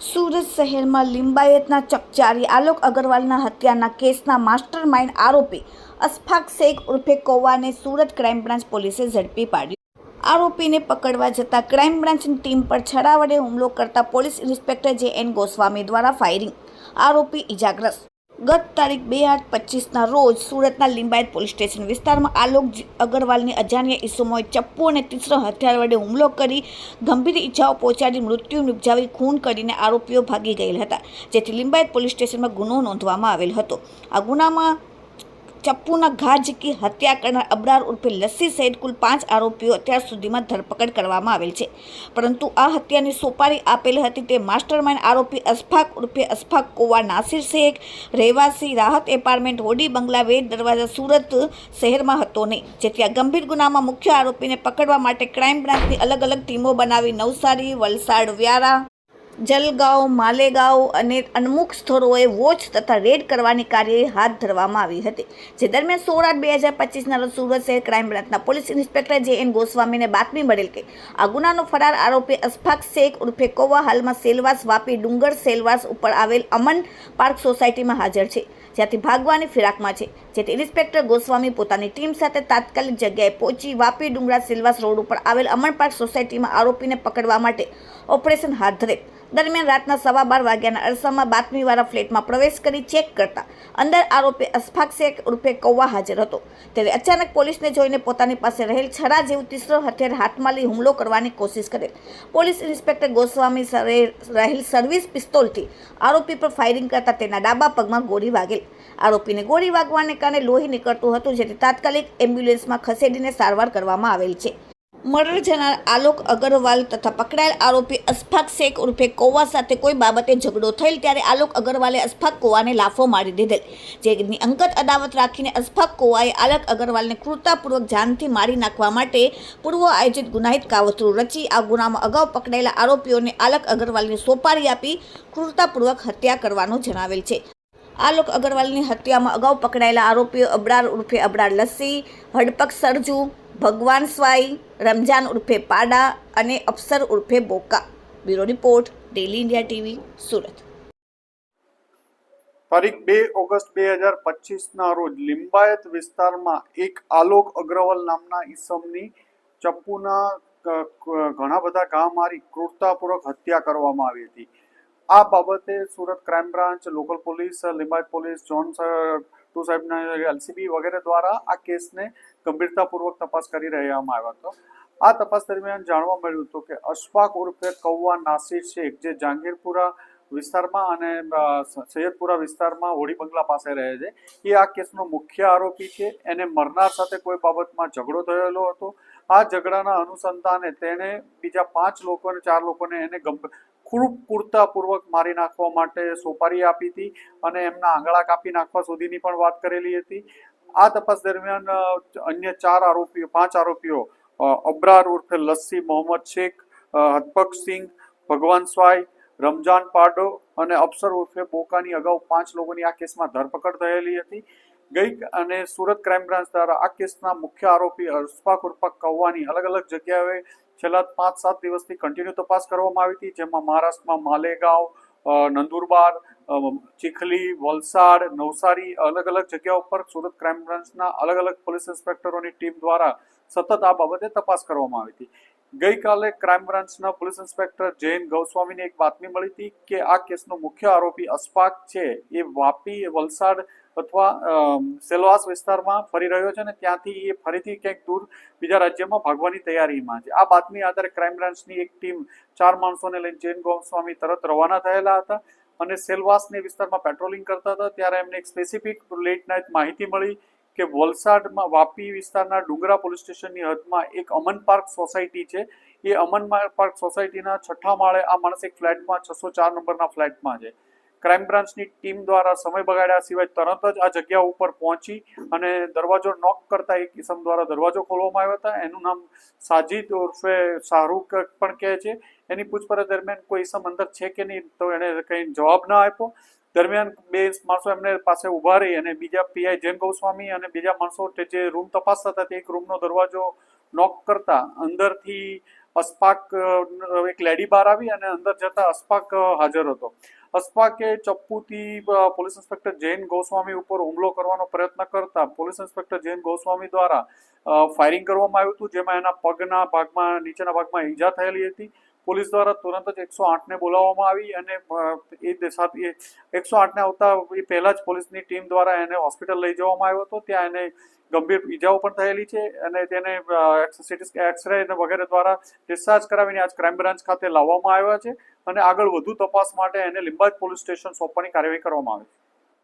સુરત શહેરમાં લિંબાયતના ચકચારી આલોક અગરવાલના હત્યાના કેસના માસ્ટર માઇન્ડ આરોપી અશફાક શેખ ઉર્ફે કોવાને સુરત ક્રાઇમ બ્રાન્ચ પોલીસે ઝડપી પાડ્યો આરોપીને પકડવા જતાં ક્રાઇમ બ્રાન્ચની ટીમ પર છરા વડે હુમલો કરતા police inspector J N Goswami દ્વારા ફાયરિંગ. આરોપી ઇજાગ્રસ્ત ગત તારીખ બે આઠ પચીસના રોજ સુરતના લિંબાયત પોલીસ સ્ટેશન વિસ્તારમાં આલોક અગરવાલની અજાણ્યા ઈસમોએ ચપ્પુ અને તીસરો હથિયાર વડે હુમલો કરી ગંભીર ઈજાઓ પહોંચાડી મૃત્યુ નિપજાવી ખૂન કરીને આરોપીઓ ભાગી ગયેલ હતા, જેથી લિંબાયત પોલીસ સ્ટેશનમાં ગુનો નોંધવામાં આવેલ હતો. આ ગુનામાં ચપ્પુના ઘા ઝીકી હત્યા કરનાર અબરાર ઉર્ફે લસ્સી સહિત કુલ પાંચ આરોપીઓ અત્યાર સુધીમાં ધરપકડ કરવામાં આવેલ છે. પરંતુ આ હત્યાની સોપારી આપેલ હતી તે માસ્ટરમાઇન્ડ આરોપી અસફાક ઉર્ફે અશફાક કોવા નાસિર શેખ, રહેવાસી રાહત એપાર્ટમેન્ટ હોડી બંગલા વેડ દરવાજા સુરત શહેરમાં હતો નહીં. જેથી આ ગંભીર ગુનામાં મુખ્ય આરોપીને પકડવા માટે ક્રાઇમ બ્રાન્ચની અલગ અલગ ટીમો બનાવી નવસારી, વલસાડ, વ્યારા જલગાંવ, માલેગાંવ અને અમુક સ્થળોએ વોચ તથા રેડ કરવાની કાર્યવાહી હાથ ધરવામાં આવી હતી. જે દરમિયાન સોળ આઠ બે હજાર પચીસના રોજ સુરત શહેર ક્રાઇમ બ્રાન્ચના પોલીસ ઇન્સ્પેક્ટર જે એન ગોસ્વામીને બાતમી મળેલ કે આ ગુનાનો ફરાર આરોપી અશફાક શેખ ઉર્ફે કોવા હાલમાં સેલવાસ વાપી ડુંગર સેલવાસ ઉપર આવેલ અમન પાર્ક સોસાયટીમાં હાજર છે. જ્યાંથી ભાગવાની ફિરાકમાં છે. જેથી ઇન્સ્પેક્ટર ગોસ્વામી પોતાની ટીમ સાથે તાત્કાલિક જગ્યાએ પહોંચી વાપી ડુંગરા સિલવાસ રોડ ઉપર આવેલ અમન પાર્ક સોસાયટીમાં આરોપીને પકડવા માટે ઓપરેશન હાથ ધરે. દરમિયાન રાતના સવા બાર વાગ્યાના અરસામાં બાતમીવાળા ફ્લેટમાં પ્રવેશ કરી ચેક કરતા અંદર આરોપી અશફાક ઉર્ફે કૌવા હાજર હતો. ત્યારે અચાનક પોલીસને જોઈને પોતાની પાસે રહેલ છરા જેવું તીસરો હથિયાર હાથમાં લઈ હુમલો કરવાની કોશિશ કરેલ. પોલીસ ઇન્સ્પેક્ટર ગોસ્વામી સરે રહેલ સર્વિસ પિસ્તોલથી આરોપી પર ફાયરિંગ કરતા તેના ડાબા પગમાં ગોળી વાગેલ. આરોપીને ગોળી વાગવાને કારણે લોહી નીકળતું હતું, જેથી તાત્કાલિક એમ્બ્યુલન્સમાં ખસેડીને સારવાર કરવામાં આવેલ છે. મર્ડર જનાર આલોક અગરવાલ તથા પકડાયેલ આરોપી અશફાક શેખ ઉર્ફે કોવા સાથે કોઈ બાબતે ઝઘડો થયેલ ત્યારે આલોક અગરવાલે અશફાક કોવાને લાફો મારી દીધેલ. જેની અંગત અદાવત રાખીને અશફાક કોવાએ આલોક અગરવાલને ક્રૂરતાપૂર્વક જાનથી મારી નાખવા માટે પૂર્વ આયોજિત ગુનાહિત કાવતરું રચી આ ગુનામાં અગાઉ પકડાયેલા આરોપીઓને આલોક અગરવાલને સોપારી આપી ક્રૂરતાપૂર્વક હત્યા કરવાનું જણાવેલ છે. આલોક અગરવાલની હત્યામાં અગાઉ પકડાયેલા આરોપીઓ અબડાર ઉર્ફે અબડાર લસ્સી, હડપક સરજુ ભગવાન સ્વાઈ રમજાન ઉર્ફે પાડા અને અપ્સર ઉર્ફે બોકા. Bureau report, daily India TV, Surat. તારીખ બે ઓગસ્ટ બે હજાર પચીસના રોજ લિંબાયત વિસ્તારમાં એક આલોક અગ્રવાલ નામના ઈસમની ચપ્પુના ઘણા બધા ઘા મારી ક્રૂરતાપૂર્વક હત્યા કરવામાં આવી હતી. આ બાબતે Surat crime branch, local police, Limbayat police zone two સાહેબના એલસીબી વગેરે દ્વારા આ કેસને ગંભીરતાપૂર્વક તપાસ કરી રહેવામાં આવ્યો હતો. આ તપાસ દરમિયાન જાણવા મળ્યું હતું કે અશફાક ઉર્ફે કૌવા નાસિર શેખ, જે જહાંગીરપુરા વિસ્તારમાં અને સૈયદપુરા વિસ્તારમાં હોળી બંગલા પાસે રહે છે. એ આ કેસનો મુખ્ય આરોપી છે. એને મરનાર સાથે કોઈ બાબતમાં ઝઘડો થયેલો હતો. આ ઝઘડાના અનુસંધાને તેણે બીજા પાંચ લોકોને ચાર લોકોને એને ખૂબ પૂરતાપૂર્વક મારી નાખવા માટે સોપારી આપી હતી અને એમના આંગળા કાપી નાખવા સુધીની પણ વાત કરેલી હતી. આ તપાસ દરમિયાન અન્ય ચાર આરોપીઓ પાંચ આરોપીઓ અબ્રાર ઉર્ફે લસ્સી મોહમ્મદ શેખ અ, હદપક સિંહ ભગવાન સ્વાઈ રમજાન પાડો અને અફસર ઉર્ફે બોકાની અગાઉ પાંચ લોકોની આ કેસમાં ધરપકડ થયેલી હતી. ગઈ અને સુરત ક્રાઇમ બ્રાન્ચ દ્વારા આ કેસના મુખ્ય આરોપી અશફાક ઉર્ફા કૌવાની અલગ અલગ જગ્યાએ છેલ્લા પાંચ સાત દિવસથી કન્ટિન્યુ તપાસ કરવામાં આવી હતી જેમાં મહારાષ્ટ્રમાં માલેગાંવ નંદુરબાર ચીખલી, વલસાડ, નવસારી અલગ અલગ જગ્યાઓ પર સુરત ક્રાઇમ બ્રાન્ચના અલગ અલગ પોલીસ ઇન્સ્પેક્ટરોની ટીમ દ્વારા સતત આ બાબતે તપાસ કરવામાં આવી હતી. ગઈકાલે ક્રાઇમ બ્રાન્ચના પોલીસ ઇન્સ્પેક્ટર જૈન ગૌસ્વામીને એક બાતમી મળી હતી કે આ કેસનો મુખ્ય આરોપી અસ્પાક છે. એ વાપી, વલસાડ અથવા સેલવાસ વિસ્તારમાં ફરી રહ્યો છે અને ત્યાંથી એ ફરીથી ક્યાંક દૂર બીજા રાજ્યમાં ભાગવાની તૈયારીમાં છે. આ બાતમી આધારે ક્રાઇમ બ્રાન્ચની એક ટીમ ચાર માણસોને લઈને જૈન ગોસ્વામી તરત રવાના થયેલા હતા અને સેલવાસની વિસ્તારમાં પેટ્રોલિંગ કરતા હતા. ત્યારે એમને એક સ્પેસિફિક લેટ નાઇટ માહિતી મળી કે વલસાડમાં વાપી વિસ્તારના ડુંગરા પોલીસ સ્ટેશનની હદમાં એક અમન પાર્ક સોસાયટી છે. એ અમન પાર્ક સોસાયટીના છઠ્ઠા માળે આ માણસ એક ફ્લેટમાં, છસો ચાર નંબરના ફ્લેટમાં છે. ક્રાઇમ બ્રાન્ચની ટીમ દ્વારા સમય બગાડ્યા સિવાય તરત જ આ જગ્યા ઉપર પહોંચી અને દરવાજો નોક કરતા એક કિસમ દ્વારા દરવાજો ખોલવામાં આવ્યો હતા. એનું નામ સાજિદ ઉર્ફે શાહરૂખ પણ કહે છે. એની પૂછપરછ દરમિયાન કોઈ ઇસમ અંદર છે કે નહીં તો એણે કંઈ જવાબ ના આપ્યો. દરમિયાન બે માણસો એમને પાસે ઊભા રહી અને બીજા પીઆઈ જૈન ગૌસ્વામી અને બીજા માણસો જે રૂમ તપાસતા હતા તે એક રૂમનો દરવાજો નોક કરતા અંદરથી અસ્પાક એક લેડી બહાર આવી અને અંદર જતા અસ્પાક હાજર હતો. અસ્પાકે ચપ્પુથી પોલીસ ઇન્સ્પેક્ટર જૈન ગોસ્વામી ઉપર હુમલો કરવાનો પ્રયત્ન કરતા પોલીસ ઇન્સ્પેક્ટર જૈન ગોસ્વામી દ્વારા ફાયરિંગ કરવામાં આવ્યું હતું, જેમાં એના પગના ભાગમાં, નીચેના ભાગમાં ઈજા થયેલી હતી. પોલીસ દ્વારા તુરંત જ એકસો આઠને બોલાવવામાં આવી અને એ સાથે એકસો આઠને આવતા એ પહેલા જ પોલીસની ટીમ દ્વારા એને હોસ્પિટલ લઈ જવામાં આવ્યો હતો. ત્યાં એને ગંભીર ઈજાઓ પણ થયેલી છે અને તેને સિટી એક્સરે વગેરે દ્વારા ડિસ્ચાર્જ કરાવીને આજ ક્રાઇમ બ્રાન્ચ ખાતે લાવવામાં આવ્યા છે અને આગળ વધુ તપાસ માટે એને લિંબાજ પોલીસ સ્ટેશન સોંપવાની કાર્યવાહી કરવામાં આવી છે.